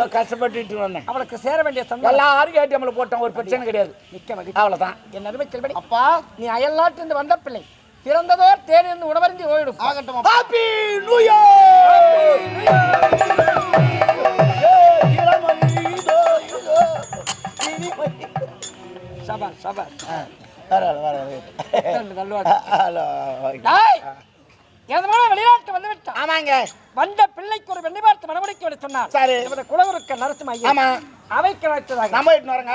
எவ்வளவு கஷ்டப்பட்டு வந்தேன். அவளுக்கு சேர வேண்டிய சம்பளம். எல்லாரும் ஏடிஎம்ல போட்டோம். ஒரு பிரச்சனை கிடையாது. மிக்க மகிழ்ச்சி அவ்வளவுதான். என் அருமை செல்வடி அப்பா. நீ அயல் நாட்டிலிருந்து வந்த பிள்ளை. பிறந்ததோர் தேனிருந்து உணவருந்தி ஓயிடும் ஆகட்டும். ஹாப்பி நியூ இயர் சபா சபா. தள்ளுவாடு. ஆமாங்க டாய் எனதமான வெளிநாட்டு வந்து விட்டான்? வந்த பிள்ளைக்கு ஒரு வெண்ணி பார்த்து மனமுடிக்க விட சொன்னார் சரி. இவர குலவருக்க நரசிம்ம ஐயா ஆமா. அவைக்கு வைத்ததாக. நம்ம வரங்க.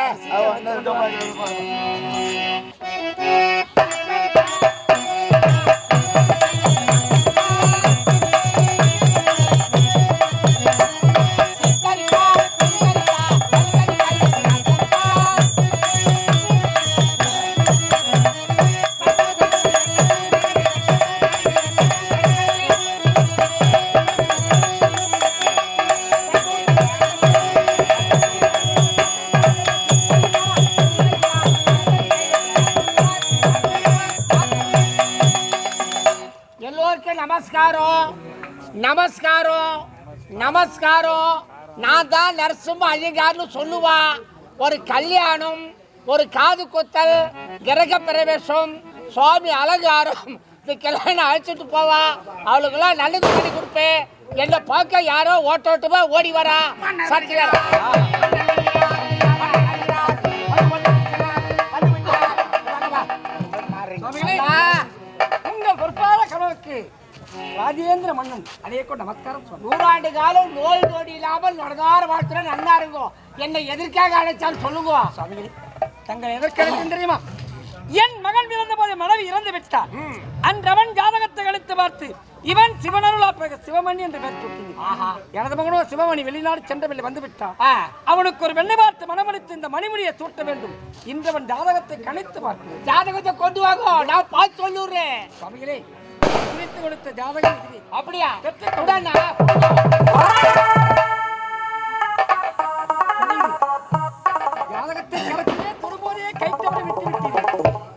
நமஸ்காரம் நமஸ்காரம் நான் தான் நரசிம்ம ஐயங்கார்னு சொல்லுவா. ஒரு கல்யாணம் ஒரு காது குத்தல் கிரக பிரவேசம் சுவாமி அலங்காரம் இதுக்கெல்லாம் நான் அழைச்சிட்டு போவா. அவளுக்கெல்லாம் நல்லது பண்ணி கொடுப்பேன் என்னை பார்க்க யாரோ ஓட்டோட்டமா ஓடி வரா. சத்தியா. உங்கள் பொறுப்பான கணவருக்கு ராஜேந்திர மன்னன் அடையக்கோ நமஸ்காரம் நூறாண்டு காலம் நோய் நொடி இல்லாமல் நடந்தார வாழ்த்துற நன்னா இருக்கும் என்னை எதற்காக அழைச்சால் சொல்லுங்க. சுவாமிகளே தங்கள் எதற்காக தெரியுமா? என் மகன் பிறந்த போது மனைவி இறந்து விட்டார். அன்றவன் ஜாதகத்தை கழித்து பார்த்து இவன் சிவனருளா பிறகு சிவமணி என்று பெயர் சூட்டினான். எனது மகனோ சிவமணி வெளிநாடு சென்றவில்லை வந்து விட்டான். அவனுக்கு ஒரு வெண்ணை பார்த்து மனமளித்து இந்த மணிமுடியை சூட்ட வேண்டும். இன்றவன் ஜாதகத்தை கணித்து பார்த்து ஜாதகத்தை கொண்டு வாங்க நான் பார்த்து சொல்லுறேன் சுவாமிகளே குறித்து கொடுத்த ஜாதகம். அப்படியா? உடனே? ஜாதகத்தை கணக்கிலே தொடும்போதே கை தவறி விட்டு விட்டீர்கள்.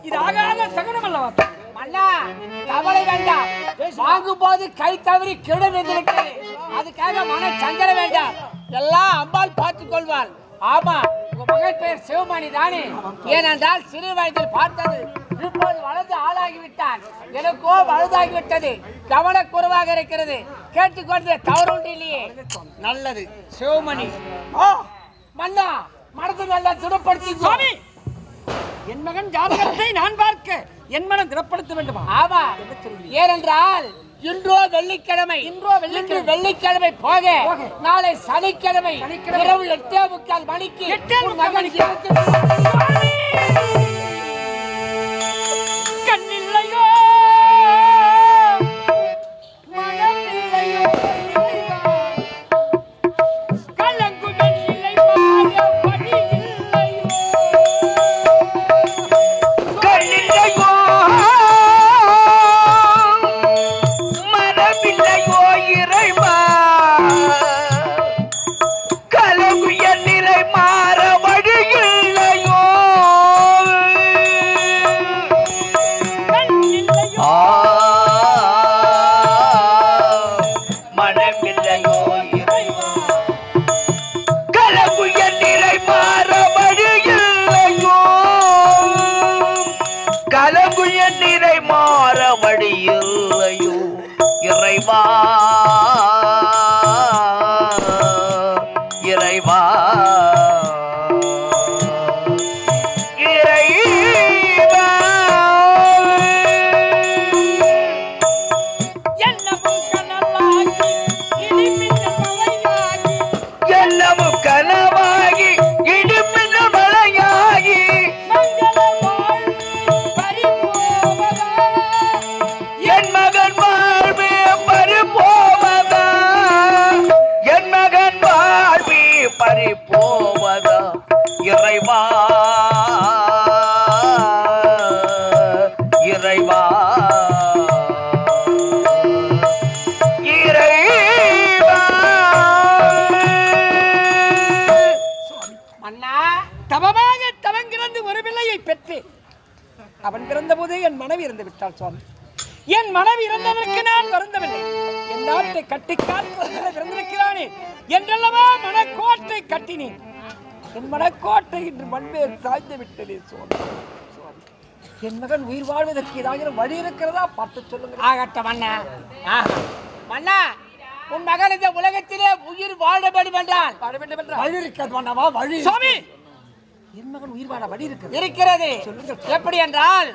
இது ஆகாத சகுனம் அல்லவா? மன்னா கவலை வேண்டாம். வாங்கும் போது கை தவறி கிட அதுக்காக மன சங்கட வேண்டாம். எல்லாம் அம்பாள் பார்த்துக் கொள்வாள். ஆமா உங்க மகன் பெயர் சிவமணி தானே? ஏனென்றால் சிறு வயதில் பார்த்தது இப்போது வளர்ந்து ஆளாகி விட்டான் எனக்கோ வலுதாகி விட்டது கவனக்குறைவாக இருக்கிறது. கேட்டுக்கொண்டு தவறு ஒன்று இல்லையே நல்லது. சிவமணி. ஓ மன்னா மனது நல்லா திடப்படுத்தி சுவாமி! என் மகன் ஜாதகத்தை நான் பார்க்க. என் மனம் திடப்படுத்த வேண்டுமா? ஆமா. ஏனென்றால் இன்றோ வெள்ளிக்கிழமை. இன்றோ வெள்ளி வெள்ளிக்கிழமை போக நாளை சனிக்கிழமை. இரவு எட்டே முக்கால் மணிக்கு மகன் இறைவா போவதா இறைவா? இறைவா? இறைவா? மன்னா தவமாக தவங்கிடந்து ஒரு பிள்ளையை பெற்று. அவன் பிறந்தபோது என் மனைவி இறந்து விட்டாள் சுவாமி. என் மனைவி இறந்ததற்கு நான் வருந்தவில்லை. என் நாட்டை கட்டி காப்பதற்காக பிறந்திருக்கிறானே என்றல்லவா மனக்கோட்டை கட்டினேன். என் மனக்கோட்டை இன்று மண்மேல் சாய்ந்து விட்டதே சுவாமி. என் மகன் உயிர் வாழ்வதற்கு ஏதாவது வழி இருக்கிறதா பார்த்து சொல்லுங்க ஆகட்டும் மன்னா. மன்னா உன் மகன் இந்த உலகத்திலே உயிர் வாழ வேண்டும் என்றால். வழி இருக்கிறது மன்னவா வழி சுவாமி! என் மகன் உயிர் வாழ வழி இருக்கிறது. இருக்கிறது எப்படி என்றால்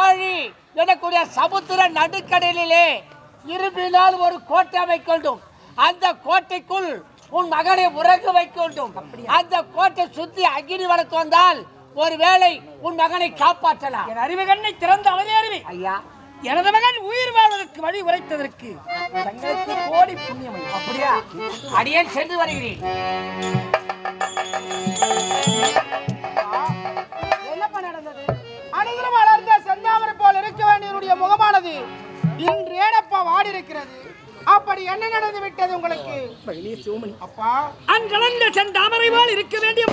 ஆழி எனக்கூடிய சமுத்திர நடுக்கடலிலே இரும்பினால் ஒரு கோட்டை அமைக்கொண்டும் அந்த கோட்டைக்குள் உன் மகனை உறங்க வைக்கொண்டும் அந்த கோட்டை சுத்தி அக்கினி வளர்த்து வந்தால் ஒருவேளை உன் மகனை காப்பாற்றலாம். என் அறிவு கண்ணை திறந்த அளவே அறிவி. ஐயா. எனது மகன் உயிர் வாழ்வதற்கு வழி உரைத்ததற்கு தங்களுக்கு கோடி புண்ணியம். அப்படியா? அடியேன் சென்று வருகிறேன். என்னப்பா நடந்தது? அனுதினம் வளர்ந்த செந்தாமரை போல் இருக்க வேண்டியவருடைய முகமானது இன்று ஏனப்பா வாடி இருக்கிறது அப்படி என்ன நடந்து விட்டது உங்களுக்கு? மகளே சிவமணி. அப்பா. அங்கலந்த செந்தாமரை போல் இருக்க வேண்டிய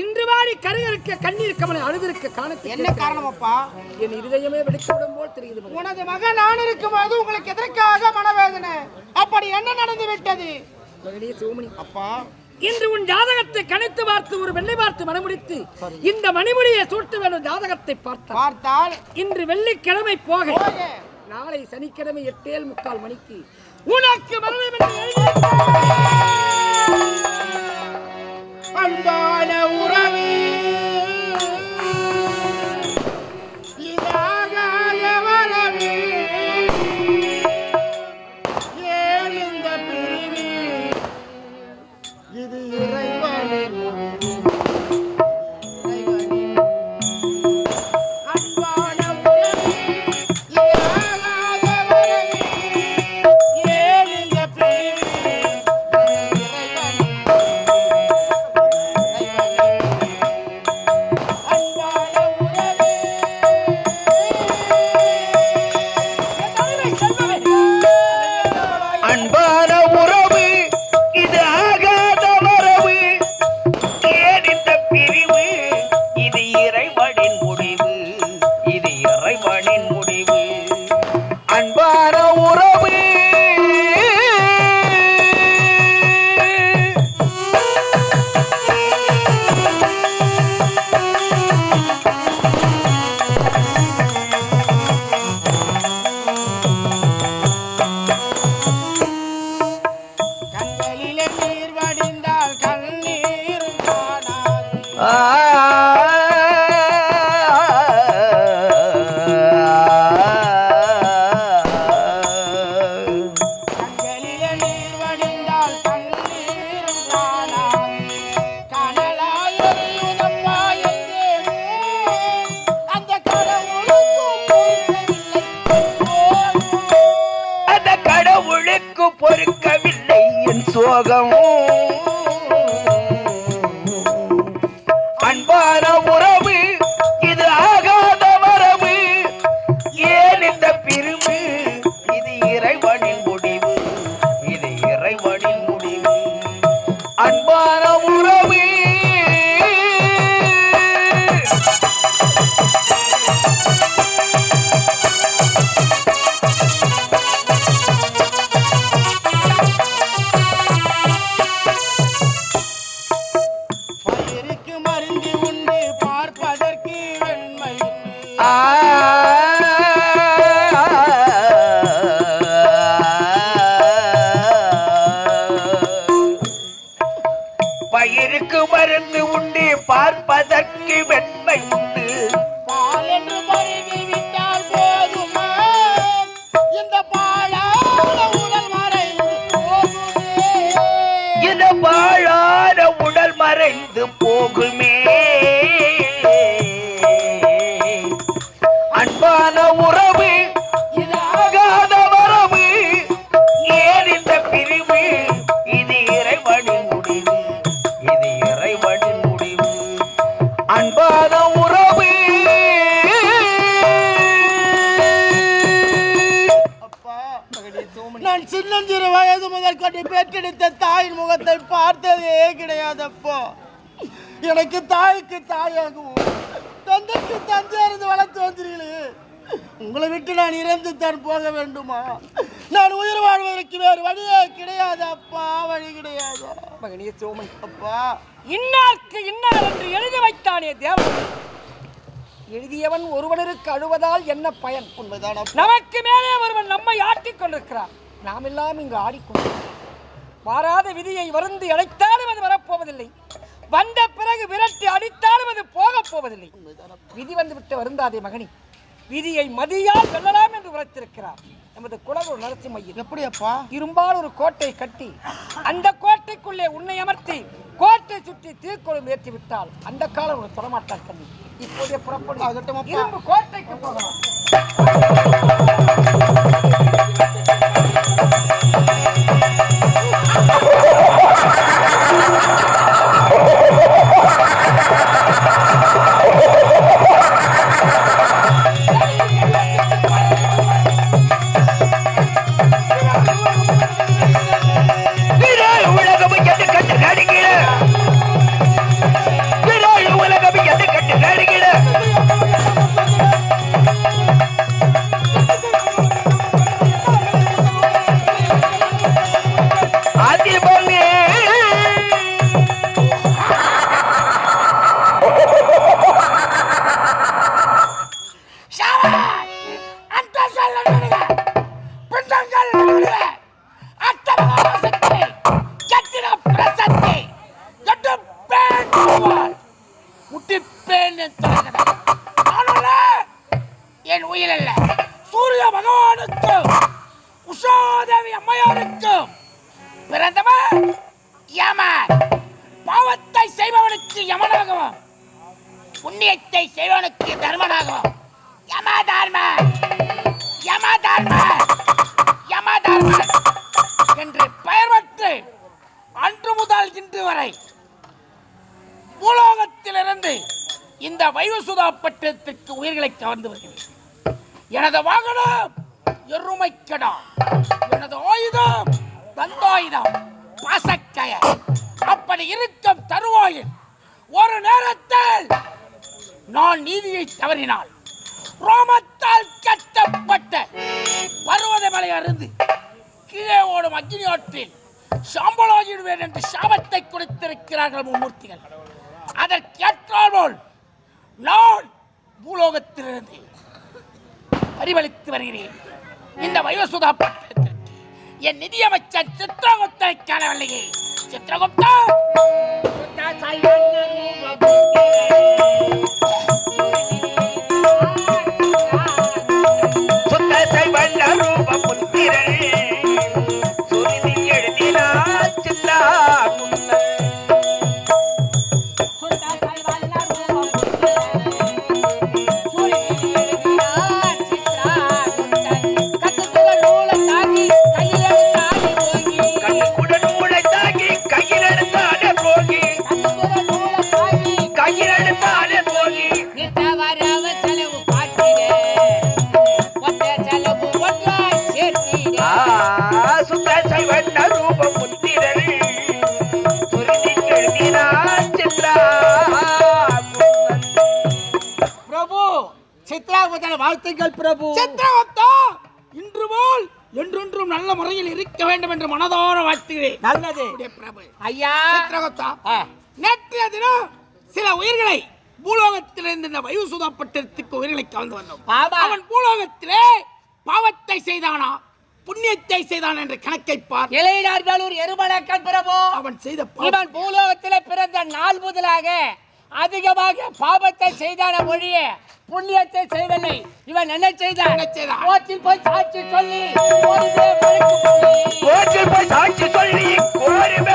இன்று வாடி கருகருக்க கண்ணீர் கமலை அழுதிருக்க காணத்து என்ன காரணம் அப்பா என் இருதயமே வெடித்துவிடும் போல் தெரியுது. உனது மகன் நான் இருக்கும்போது உங்களுக்கு எதற்காக மனவேதனை? அப்படி என்ன நடந்து விட்டது? மகளே சிவமணி. அப்பா. இன்று உன் ஜாதகத்தை கணித்து பார்த்து ஒரு வெள்ளை பார்த்து மனமுடித்து இந்த மணிமுடியை சூட்ட வேண்டும் ஜாதகத்தை பார்த்தால்? இன்று வெள்ளிக்கிழமை போக போக. நாளை சனிக்கிழமை எட்டேல் முக்கால் மணிக்கு உனக்கு மரணம் என்று அன்பான என் நான் சின்னஞ்சிறு வயது முதல் கொண்டு பெற்றெடுத்த தாயின் முகத்தை பார்த்ததே கிடையாதப்போ. எனக்கு தாய்க்கு தாயாகவும் தந்தைக்கு தந்தையா இருந்து வளர்த்து வந்தீர்களே. உங்களை விட்டு நான் இறந்து தான் போக வேண்டுமா? நான் உயிர் வாழ்வதற்கு வேறு வழியே கிடையாது அப்பா வழி கிடையாது. மகனே சோமன் அப்பா. இன்னார்க்கு இன்னார் என்று எழுதி வைத்தானே தேவன். எழுதியவன் ஒருவனருக்கு அழுவதால் என்ன பயன்? உண்மைதான். நமக்கு மேலே ஒருவன் நம்மை ஆட்டிக் கொண்டிருக்கிறான். நாம் எல்லாம் இங்கு ஆடிக்கொண்டிருக்கிறோம். மாறாத விதியை வருந்து அடைத்தாலும் அது வரப்போவதில்லை. வந்த பிறகு விரட்டி அடித்தாலும் அது போகப் போவதில்லை. விதி வந்து விட்டு வருந்தாதே மகனி. விதியை மதியால் வெல்லலாம் என்று உரைத்திருக்கிறார். நமது குலகுரு நரசிம்மையில் எப்படி அப்பா இரும்பால் ஒரு கோட்டை கட்டி அந்த கோட்டைக்குள்ளே உன்னை அமர்த்தி கோட்டை சுற்றி தீர்க்கோளம் ஏற்றி விட்டால் அந்த காலம் ஒரு தொடமாட்டார் கண்ணி. இப்போதைய புறப்படும் இரும்பு கோட்டைக்கு போகலாம். உஷாதேவி பிறந்தவர் பிறந்தவன் யமன். பாவத்தை செய்பவனுக்கு யமனாகவும் புண்ணியத்தை செய்வனுக்கு தர்மனாகவும். யம தர்ம யம தர்ம யம தர்ம என்று பெயர் பெற்று அன்று முதல் இன்று வரை பூலோகத்திலிருந்து இந்த வைவசுதா பட்டத்திற்கு உயிர்களை கவர்ந்து வருகிறேன். எனது வாகனம் எருமைக்கடா. எனது ஆயுதம் தந்தாயுதம் பசக்கைய அப்படி இருக்கும் தருவாயில் ஒரு நேரத்தில் நான் நீதியை தவறினால் ரோமத்தால் கட்டப்பட்ட பருவத மலையிலிருந்து கீழே ஓடும் அக்னி ஆற்றில் சாம்பலாகிடுவேன் என்று சாபத்தை கொடுத்திருக்கிறார்கள் மும்மூர்த்திகள். அதற்கேற்றால் போல் நான் பூலோகத்திலிருந்து பரிவளித்து வருகிறேன். இந்த வயோசுதா பட்டத்தில் என் நிதியமைச்சர் சித்திரகுப்தனை காணவில்லையே. சித்திரகுப்தா வாழ்த்துக்கள் பிரபு. சித்திரகுப்தா இன்று போல் என்றென்றும் நல்ல முறையில் இருக்க வேண்டும் என்று மனதார வாழ்த்துகிறேன். நல்லது. பிரபு. ஐயா. சித்திரகுப்தா. நேற்றைய தினம் சில உயிர்களை பூலோகத்திலிருந்து இந்த வயுசுதா பட்டத்துக்கு உயிர்களை கலந்து வந்தோம். அவன் பூலோகத்திலே பாவத்தை செய்தானா? புண்ணியத்தை செய்தான் என்ற கணக்கை பார். இளைஞர் வேலூர் எருமலக்கன் பிரபு. அவன் செய்த பூலோகத்திலே பிறந்த நாள் முதலாக அதிகமாக பாவத்தை செய்தான ஒழிய புண்ணியத்தை செய்யவில்லை இவன் என்ன செய்தான்? கோச்சில் போய் சாட்சி சொல்லி போய் சாட்சி சொல்லி கோரிமை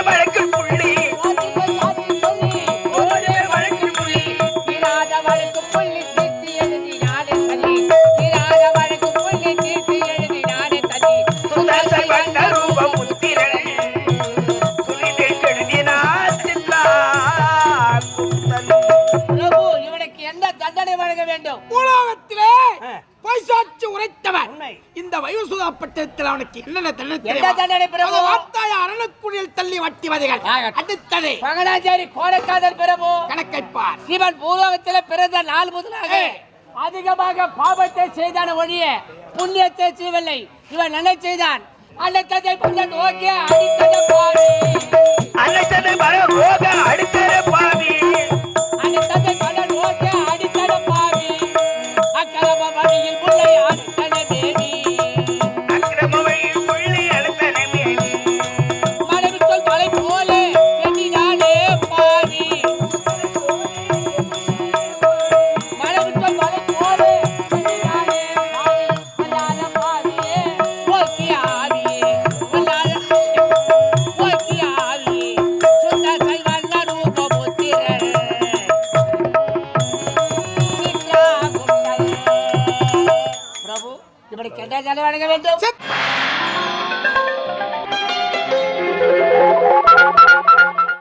அடுத்தது மகனாச்சாரி கோடைக்காதல் பிரபு கணக்கை பார் இவன் பூலோகத்தில் பிறந்த நாள் முதலாக அதிகமாக பாவத்தை செய்தான் ஒழிய புண்ணியத்தை செய்யவில்லை. இவன் என்ன செய்தான்? அன்னத்தை பண்ண நோக்கி அடித்தத அனைத்தது வர ரோக அடுத்தர பாவி. அன்னத்தை